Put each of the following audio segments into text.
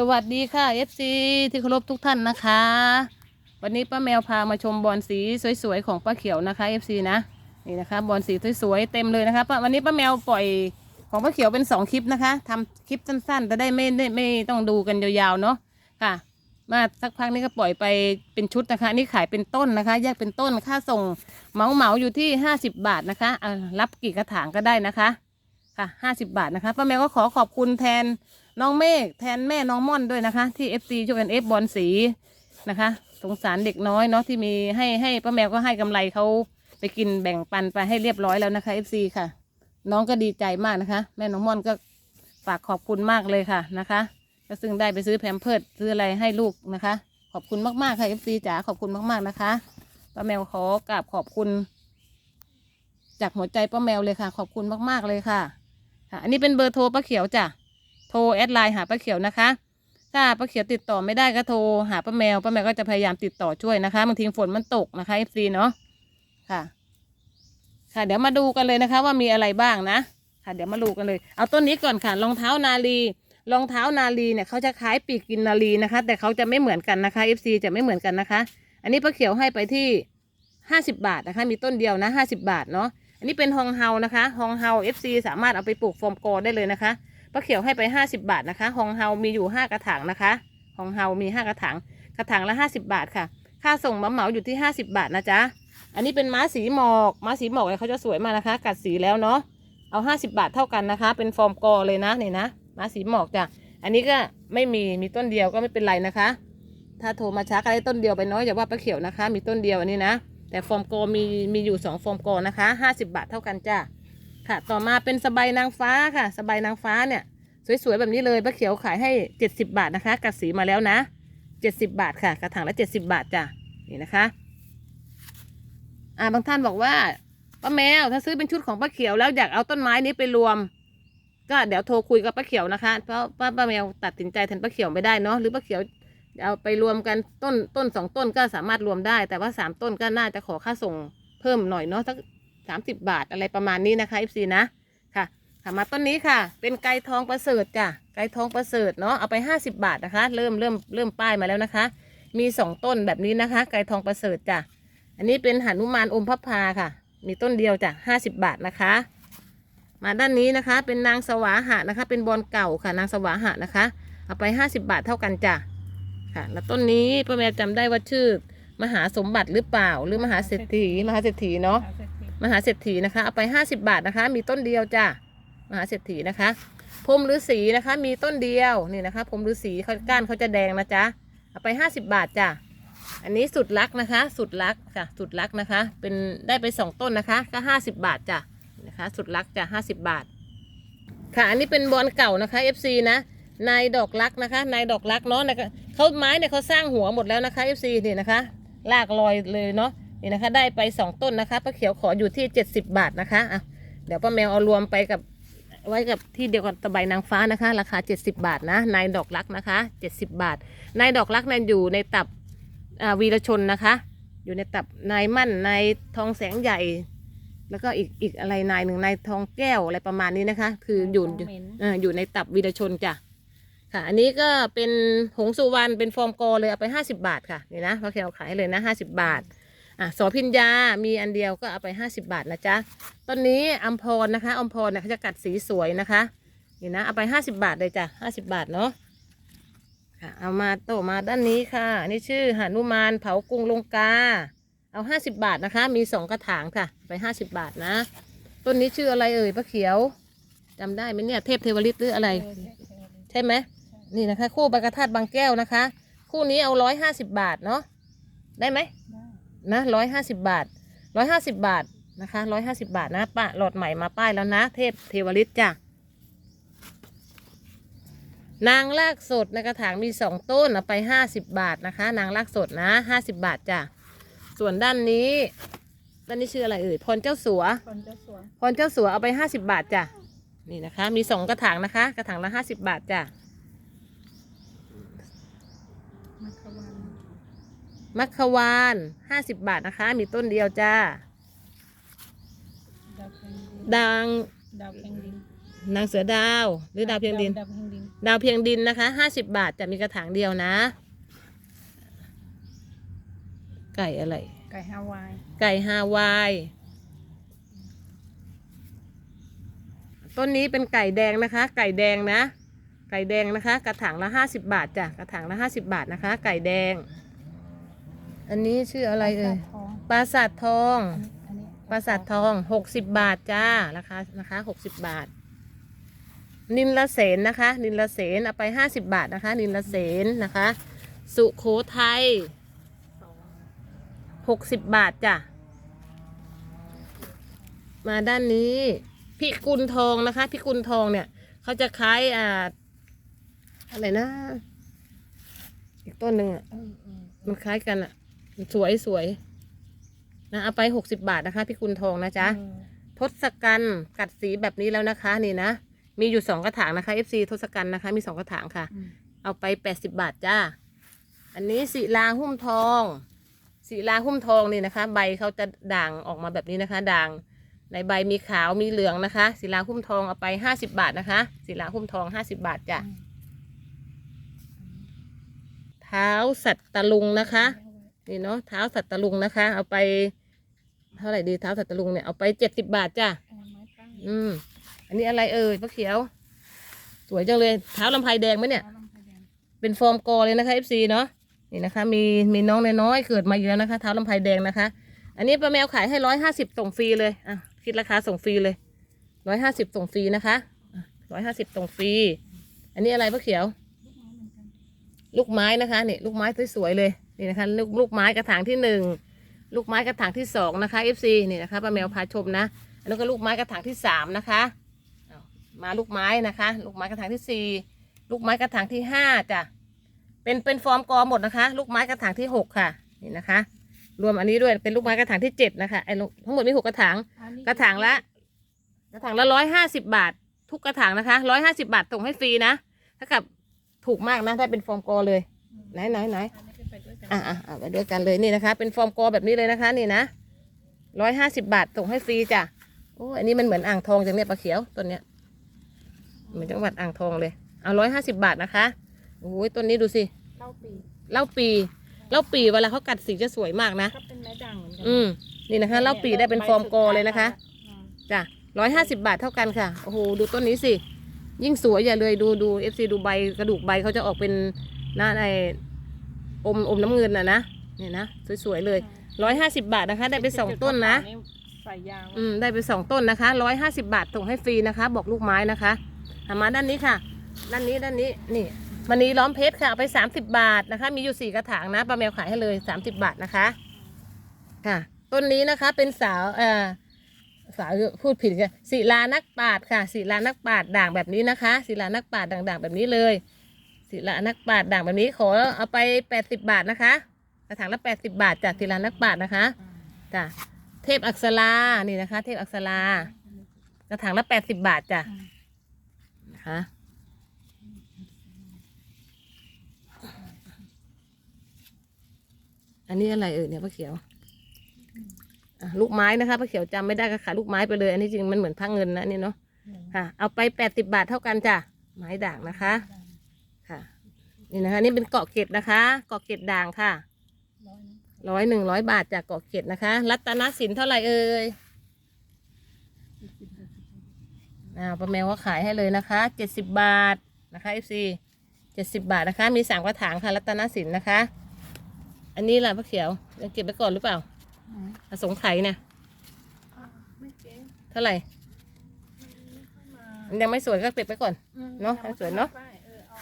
สวัสดีค่ะ FC ที่เคารพทุกท่านนะคะ วันนี้ป้าแมวพามาชมบอลสีสวยๆของป้าเขียวนะคะ FC นะนี่นะคะบอลสีสวยๆเต็มเลยนะคะป้าวันนี้ป้าแมวปล่อยของป้าเขียวเป็นสองคลิปนะคะทำคลิปสั้นๆจะได้ไม่ไม่ไม่ต้องดูกันยาวๆเนาะค่ะ มาสักพักนี้ก็ปล่อยไปเป็นชุดนะคะนี่ขายเป็นต้นนะคะ แยกเป็นต้นค่าส่งเหมาเหมาอยู่ที่ห้าสิบบาทนะคะอะรับกี่กระถางก็ได้นะคะค่ะห้าสิบบาทนะคะป้าแมวก็ขอขอบคุณแทน น้องเมฆแทนแม่น้องม่อนด้วยนะคะ ที่ FC ช่วยกันเอฟบอลสีนะคะ สงสารเด็กน้อยเนาะที่มีให้ให้ป้าแมวก็ให้กำไรเขาไปกินแบ่งปันไปให้เรียบร้อยแล้วนะคะ FC ค่ะ น้องก็ดีใจมากนะคะ แม่น้องม่อนก็ฝากขอบคุณมากเลยค่ะนะคะก็ซึ่งได้ไปซื้อแพมเพิร์ดซื้ออะไรให้ลูกนะคะ ขอบคุณมากๆค่ะ FC จ๋าขอบคุณมากๆนะคะป้าแมวขอกราบขอบคุณ จากหัวใจป้าแมวเลยค่ะ ขอบคุณมากๆเลยค่ะค่ะ อันนี้เป็นเบอร์โทรป้าเขียวจ้ะ โทรแอดไลน์หาป้าเขียวนะคะ ถ้าป้าเขียวติดต่อไม่ได้ก็โทรหาป้าแมวป้าแมวก็จะพยายามติดต่อช่วยนะคะบางทีฝนมันตกนะคะ FC เนาะค่ะ ค่ะ เดี๋ยวมาดูกันเลยนะคะ ว่ามีอะไรบ้างนะ ค่ะ เดี๋ยวมาดูกันเลย เอาต้นนี้ก่อนค่ะรองเท้านาลีรองเท้านาลีเนี่ยเขาจะคล้ายปีกกินนาลีนะคะ แต่เขาจะไม่เหมือนกันนะคะ FC จะไม่เหมือนกันนะคะ อันนี้ป้าเขียวให้ไปที่ห้าสิบาทนะคะ มีต้นเดียวนะห้าสิบาทเนาะอันนี้เป็นฮองเฮานะคะฮองเฮา FC สามารถเอาไปปลูกโฟมโกได้เลยนะคะ ป้าเขียวให้ไปห้าสิบาทนะคะฮองเฮามีอยู่ห้ากระถางนะคะฮองเฮามีห้ากระถางกระถางละห้าสิบาทค่ะ ค่าส่งมาเหมาอยู่ที่ห้าสิบาทนะจ๊ะอันนี้เป็นม้าสีหมอกม้าสีหมอกเนี่ยเขาจะสวยมากนะคะ กัดสีแล้วเนาะเอาห้าสิบาทเท่ากันนะคะ เป็นฟอร์มกอเลยนะนี่นะม้าสีหมอกจ้ะอันนี้ก็ไม่มีมีต้นเดียวก็ไม่เป็นไรนะคะ ถ้าโทรมาช้าก็ได้ต้นเดียวไปน้อยอย่าว่าป้าเขียวนะคะ มีต้นเดียวอันนี้นะแต่ฟอร์มโกมีมีอยู่สองฟอร์มโกนะคะห้าสิบาทเท่ากันจ้า ค่ะ ต่อมาเป็นสบายนางฟ้าค่ะ สบายนางฟ้าเนี่ย สวยๆแบบนี้เลยป้าเขียวขายให้เจ็ดสิบาทนะคะกัดสีมาแล้วนะเจ็ดสิบาทค่ะ กระถางละเจ็ดสิบาทจ้ะนี่นะคะ อ่าบางท่านบอกว่าป้าแมวถ้าซื้อเป็นชุดของป้าเขียวแล้วอยากเอาต้นไม้นี้ไปรวม ก็เดี๋ยวโทรคุยกับป้าเขียวนะคะเพราะป้าป้าแมวตัดสินใจแทนป้าเขียวไม่ได้เนาะหรือป้าเขียวเอาไปรวมกันต้นต้นสองต้นก็สามารถรวมได้ แต่ว่าสามต้นก็น่าจะขอค่าส่งเพิ่มหน่อยเนาะสัก สามสิบบาทอะไรประมาณนี้นะคะอีซีนะค่ะค่ะมาต้นนี้ค่ะ เป็นไก่ทองประเสริฐจ้ะไก่ทองประเสริฐเนาะเอาไปห้าสิบบาทนะคะ เริ่มเริ่มเริ่มป้ายมาแล้วนะคะ มีสองต้นแบบนี้นะคะ ไก่ทองประเสริฐจ้ะอันนี้เป็นหนุมานอมพระพาค่ะ มีต้นเดียวจ้ะห้าสิบบาทนะคะ มาด้านนี้นะคะ เป็นนางสวาหะนะคะ เป็นบอลเก่าค่ะนางสวาหะนะคะ เอาไปห้าสิบบาทเท่ากันจ้ะค่ะ แล้วต้นนี้ป้าแมวจำได้ว่าชื่อมหาสมบัติหรือเปล่าหรือมหาเศรษฐีมหาเศรษฐีเนาะ มหาเศรษฐีนะคะเอาไปห้าสิบาทนะคะ มีต้นเดียวจ้ะมหาเศรษฐีนะคะพรมฤาษีนะคะ มีต้นเดียวนี่นะคะพรมฤาษีเขาก้านเขาจะแดงนะจ๊ะเอาไปห้าสิบาทจ้ะอันนี้สุดรักนะคะ สุดรักค่ะ สุดรักนะคะ เป็นได้ไปสองต้นนะคะ ก็ห้าสิบาทจ้ะนะคะ สุดรักจ้ะห้าสิบาท ค่ะอันนี้เป็นบอลเก่านะคะ FC นะนายดอกรักนะคะนายดอกรักเนาะนะคะเขาไม้เนี่ยเขาสร้างหัวหมดแล้วนะคะ FC นี่นะคะลากลอยเลยเนาะ นี่นะคะ ได้ไปสองต้นนะคะป้าเขียวขออยู่ที่เจ็ดสิบบาทนะคะอะเดี๋ยวป้าแมวเอารวมไปกับไว้กับที่เดียวกับตะไบนางฟ้านะคะ ราคา 70 บาทนะนายดอกรักนะคะ70 บาทนายดอกรักนั้นอยู่ในตับอ่าวีรชนนะคะ อยู่ในตับนายมั่นนายทองแสงใหญ่ แล้วก็อีกอีกอะไรนายหนึ่งนายทองแก้วอะไรประมาณนี้นะคะ คืออยู่ทองเหม็นเอ่ออยู่ในตับวีรชนจ้ะค่ะ อันนี้ก็เป็นหงสุวรรณเป็นฟอร์มกอเลยเอาไปห้าสิบาทค่ะนี่นะเขาเอาขายให้เลยนะห้าสิบาท อะโสพิญญา มีอันเดียวก็เอาไปห้าสิบาทนะจ๊ะ ต้นนี้อัมพรนะคะอัมพรเนี่ยเขาจะกัดสีสวยนะคะ นี่นะ เอาไปห้าสิบาทเลยจ้ะห้าสิบาทเนาะค่ะ เอามาโตอมาด้านนี้ค่ะ นี่ชื่อหนุมานเผากรุงลงกา เอาห้าสิบาทนะคะ มีสองกระถางค่ะ ไปห้าสิบาทนะ ต้นนี้ชื่ออะไรเอ่ยป้าเขียวจำได้ไหมเนี่ย เทพเทวฤทธิ์หรืออะไร ใช่ไหม นี่นะคะ คู่ใบกระทัดบางแก้วนะคะ คู่นี้เอาร้อยห้าสิบบาทเนาะ ได้ไหม นะร้อยห้าสิบบาทร้อยห้าสิบบาทนะคะร้อยห้าสิบบาทนะป้าหลอดใหม่มาป้ายแล้วนะ เทพเทวฤทธิ์จ้ะนางลากสดในกระถางมีสองต้นเอาไปห้าสิบบาทนะคะ นางลากสดนะห้าสิบบาทจ้ะส่วนด้านนี้ ด้านนี้ชื่ออะไรเอ่ยพรเจ้าสัวคนเจ้าสัวพรเจ้าสัวเอาไปห้าสิบบาทจ้ะนี่นะคะ มีสองกระถางนะคะ กระถางละห้าสิบบาทจ้ะมัคควัน มัคควานห้าสิบบาทนะคะ มีต้นเดียวจ้า ดาวเพียงดินดังดาวเพียงดินนางเสือดาว หรือดาวเพียงดิน ดาวเพียงดินดาวเพียงดินนะคะห้าสิบบาทจะมีกระถางเดียวนะ ไก่อะไร ไก่ฮาวายไก่ฮาวาย ต้นนี้เป็นไก่แดงนะคะ ไก่แดงนะ ไก่แดงนะคะ กระถางละห้าสิบบาทจ้ะ กระถางละห้าสิบบาทนะคะ ไก่แดง อันนี้ชื่ออะไรเอ่ยทองปราสาททองอันนี้อันนี้ปราสาททองหกสิบบาทจ้าราคานะคะหกสิบบาท นินละเสนนะคะ นินละเสนเอาไปห้าสิบบาทนะคะ นินละเสนนะคะ สุโขทัยสองหกสิบบาทจ้ะมาด้านนี้พิกุลทองนะคะพิกุลทองเนี่ยเขาจะคล้ายอ่าอะไรนะ อีกต้นหนึ่งอะเออเออมันคล้ายกันอะ สวยสวยนะเอาไปหกสิบาทนะคะพิกุลทองนะจ๊ะเออทศกัณฐ์กัดสีแบบนี้แล้วนะคะ นี่นะมีอยู่สองกระถางนะคะ FC ทศกัณฐ์นะคะ มีสองกระถางค่ะอืมเอาไปแปดสิบาทจ้า อันนี้ศิลาหุ้มทองศิลาหุ้มทองนี่นะคะ ใบเขาจะด่างออกมาแบบนี้นะคะ ด่าง ในใบมีขาวมีเหลืองนะคะศิลาหุ้มทองเอาไปห้าสิบาทนะคะศิลาหุ้มทองห้าสิบาทจ้ะเท้าสัตตะลุงนะคะ นี่เนาะเท้าสัตตะลุงนะคะ เอาไป เท่าไหร่ดีเท้าสัตตะลุงเนี่ยเอาไปเจ็ดสิบาทจ้ะเอาไม้ตั้งอืม อันนี้อะไรเอ่ยพระเขียว สวยจังเลยเท้าลำไพแดงไหมเนี่ยเอาลำไส้แดงเป็นฟอร์มกอเลยนะคะ FC เนาะนี่นะคะ มีมีน้องน้อยๆเกิดมาอีกแล้วนะคะเท้าลำไพแดงนะคะ อันนี้ป้าแมวขายให้ร้อยห้าสิบส่งฟรีเลยอะคิดราคาส่งฟรีเลยร้อยห้าสิบส่งฟรีนะคะร้อยห้าสิบส่งฟรี อันนี้อะไรป้าเขียว ลูกไม้เหมือนกันลูกไม้นะคะนี่ลูกไม้สวยๆเลย นี่นะคะลูกลูกไม้กระถางที่หนึ่งลูกไม้กระถางที่สองนะคะ FC นี่นะคะป้าแมวพาชมนะอันนี้ก็ลูกไม้กระถางที่สามนะคะเอามาลูกไม้นะคะ ลูกไม้กระถางที่สี่ลูกไม้กระถางที่ห้าจ้ะเป็นเป็นฟอร์มกอหมดนะคะ ลูกไม้กระถางที่หกค่ะนี่นะคะ รวมอันนี้ด้วยเป็นลูกไม้กระถางที่เจ็ดนะคะไอ้ลูกทั้งหมดมีหกกระถางอันนี้กระถางละ กระถางละร้อยห้าสิบบาท ทุกกระถางนะคะร้อยห้าสิบาทส่งให้ฟรีนะถ้ากับถูกมากนะถ้าเป็นฟอร์มกอเลยไหนไหนไหน อันนี้ก็ไปด้วยกันอะอะอะไปด้วยกันเลยนี่นะคะ เป็นฟอร์มกอแบบนี้เลยนะคะ นี่นะร้อยห้าสิบาทส่งให้ฟรีจ้ะโอ้อันนี้มันเหมือนอ่างทองจังเนี่ยปลาเขียวต้นเนี้ยเหมือนจังหวัดอ่างทองเลย เอาร้อยห้าสิบาทนะคะโอ้ยต้นนี้ดูสิเล่าปีเหล้าปีเหล้าปีเวลาเขากัดสีจะสวยมากนะก็เป็นไม้ด่างเหมือนกัอืมนี่นะคะเหล้าปีได้เป็นฟอร์มกอเลยนะคะอืมจ้ะร้อยห้าสิบาทเท่ากันค่ะโอ้โหดูต้นนี้สิยิ่งสวยอย่าเลยดูดูเอฟซีดูใบกระดูกใบเขาจะออกเป็นหน้าใน อมอมน้ำเงินน่ะนะเนี่ยนะสวยๆเลยร้อยห้าสิบาทนะคะ ได้ไปสองต้นนะ ใส่ยางอืมได้ไปสองต้นนะคะร้อยห้าสิบาทส่งให้ฟรีนะคะ บอกลูกไม้นะคะหามาด้านนี้ค่ะ ด้านนี้ด้านนี้นี่มันนี้ล้อมเพชรค่ะเอาไปสามสิบบาทนะคะ มีอยู่สี่กระถางนะป้าแมวขายให้เลยสามสิบาทนะคะ ค่ะ ต้นนี้นะคะเป็นสาวเอ่อสาวพูดผิดกันศิลานักปราดค่ะศิลานักปราดด่างแบบนี้นะคะศิลานักปราดด่างๆแบบนี้เลย ศิลานักปาดด่างแบบนี้ขอเอาไปแปดสิบบาทนะคะกระถางละแปดสิบาทจากศิลานักปาดนะคะจ้ะเทพอักษรานี่นะคะ เทพอักษรากระถางละแปดสิบบาทจ้ะนะคะอันนี้อะไรเอ่ยเนี่ยป้าเขียวลูกไม้นะคะป้าเขียวจำไม่ได้ก็ขายลูกไม้ไปเลย อันนี้จริงมันเหมือนพังเงินนะนี่เนาะค่ะ เอาไปแปดสิบาทเท่ากันจ้ะไม้ด่างนะคะ นี่นะคะ นี่เป็นเกาะเกร็ดนะคะ เกาะเกร็ดด่างค่ะร้อยหนึ่งร้อยบาทจากเกาะเกร็ดนะคะ รัตนสินเท่าไหร่เอ่ยอ่าป้าแมวว่าขายให้เลยนะคะเจ็ดสิบบาทนะคะเอฟซีเจ็ดสิบาทนะคะ มีสามกระถางค่ะ รัตนสินนะคะ อันนี้ล่ะป้าเขียวยังเก็บไว้ก่อนหรือเปล่าอืมอสงไขยเนี่ยเท่าไหร่ยังไม่สวยก็เก็บไว้ก่อน เนอะสวยเนอะ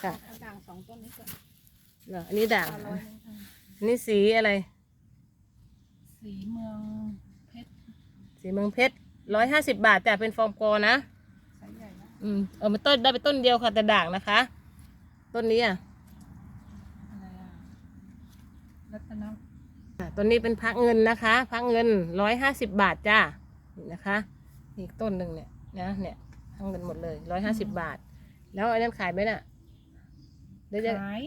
ค่ะ เอาด่างสองต้นนี้ก่อนเหรออันนี้ด่างเอาร้อยหนึ่งอืมอันนี้สีอะไร สีเมืองเพชรสีเมืองเพชรร้อยห้าสิบาทจ้ะเป็นฟอร์มกอนะ สายใหญ่นะอืมเอามาต้นได้ไปต้นเดียวค่ะแต่ด่างนะคะ ต้นนี้อะอะไรอะรัตนอะต้นนี้เป็นพักเงินนะคะพักเงินร้อยห้าสิบบาทจ้านี่นะคะอีกต้นหนึ่งเนี่ยนะเนี่ยพักเงินหมดเลยร้อยห้าสิบบาท แล้วอันนั้นขายไหมน่ะ เดี๋ยวจะ ขาย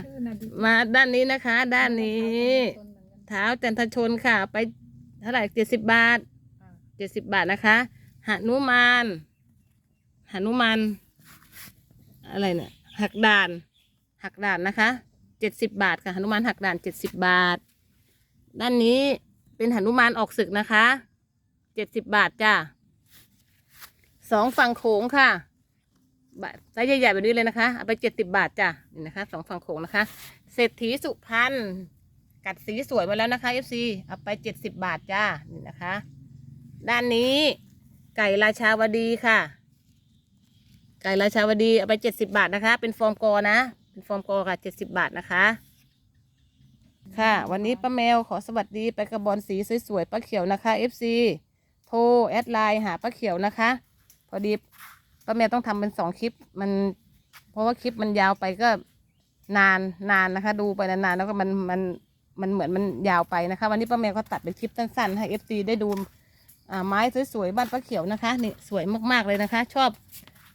ชื่อนาดิมาด้านนี้นะคะ ด้านนี้ต้นเหมือนกันเท้าจันทชนค่ะ ไปเท่าไหร่เจ็ดสิบบาทอ่าเจ็ดสิบบาทนะคะหนุมานหนุมานอะไรเนี่ยหักด่าน หักด่านนะคะเจ็ดสิบบาทค่ะหนุมานหักด่านเจ็ดสิบบาท ด้านนี้เป็นหนุมานออกศึกนะคะเจ็ดสิบบาทจ้าสองฝั่งโขงค่ะ บาทไซส์ใหญ่ๆแบบนี้เลยนะคะเอาไปเจ็ดสิบบาทจ้ะนี่นะคะสองฝั่งโขงนะคะ เศรษฐีสุพรรณกัดสีสวยมาแล้วนะคะ FC เอาไปเจ็ดสิบบาทจ้านี่นะคะ ด้านนี้ไก่ราชาวดีค่ะ ไก่ราชาวดีเอาไปเจ็ดสิบาทนะคะ เป็นฟอร์มกอนะเป็นฟอร์มกอค่ะเจ็ดสิบาทนะคะ ค่ะ วันนี้ป้าแมวขอสวัสดีไปกระบอนสีสวยๆป้าเขียวนะคะ FC โทรแอดไลน์หาป้าเขียวนะคะ พอดี ป้าแมวต้องทำเป็นสองคลิปมัน เพราะว่าคลิปมันยาวไปก็นานนานนะคะ ดูไปนานๆแล้วก็มันมันมันเหมือนมันยาวไปนะคะ วันนี้ป้าแมวก็ตัดเป็นคลิปสั้นๆให้ FC ได้ดูอ่าไม้สวยๆบ้านป้าเขียวนะคะนี่สวยมากๆเลยนะคะ ชอบ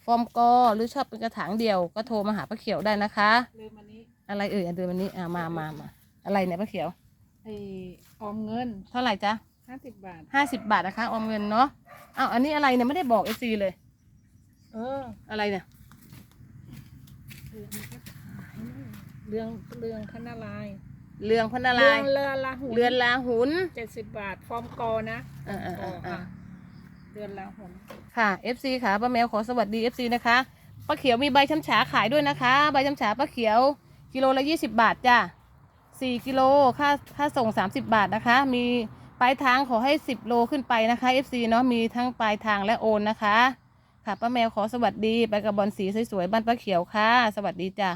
ฟอร์มกอหรือชอบเป็นกระถางเดียว ก็โทรมาหาป้าเขียวได้นะคะลืมอันนี้อะไรเอ่ยอันเดิมวันนี้อ่ามามามาอะไรเนี่ยป้าเขียวไอออมเงิน เท่าไหร่จ๊ะห้าสิบบาทห้าสิบบาทนะคะออมเงินเนาะอ้าวอันนี้อะไรเนี่ยไม่ได้บอกเอซีเลย เออ อะไรเนี่ยเรื่องเรื่องคณะลายเรืองพันนาเรืลาอยงเรือลาหุนเรือนลาหุน เจ็ดสิบบาทฟอร์มกอนะเออเออเออเออค่ะเรือนลาหุน ค่ะ FC ค่ะป้าแมวขอสวัสดี FC นะคะป้าเขียวมีใบช้ำฉาขายด้วยนะคะ ใบช้ำฉาป้าเขียวกิโลละยี่สิบบาทจ้ะสี่กิโลค่าค่าส่งสามสิบบาทนะคะ มีปลายทางขอให้สิบโลขึ้นไปนะคะ FC เนาะมีทั้งปลายทางและโอนนะคะ ค่ะป้าแมวขอสวัสดีไปกับบอลสีสวยๆบ้านป้าเขียวค่ะ สวัสดีจ้ะ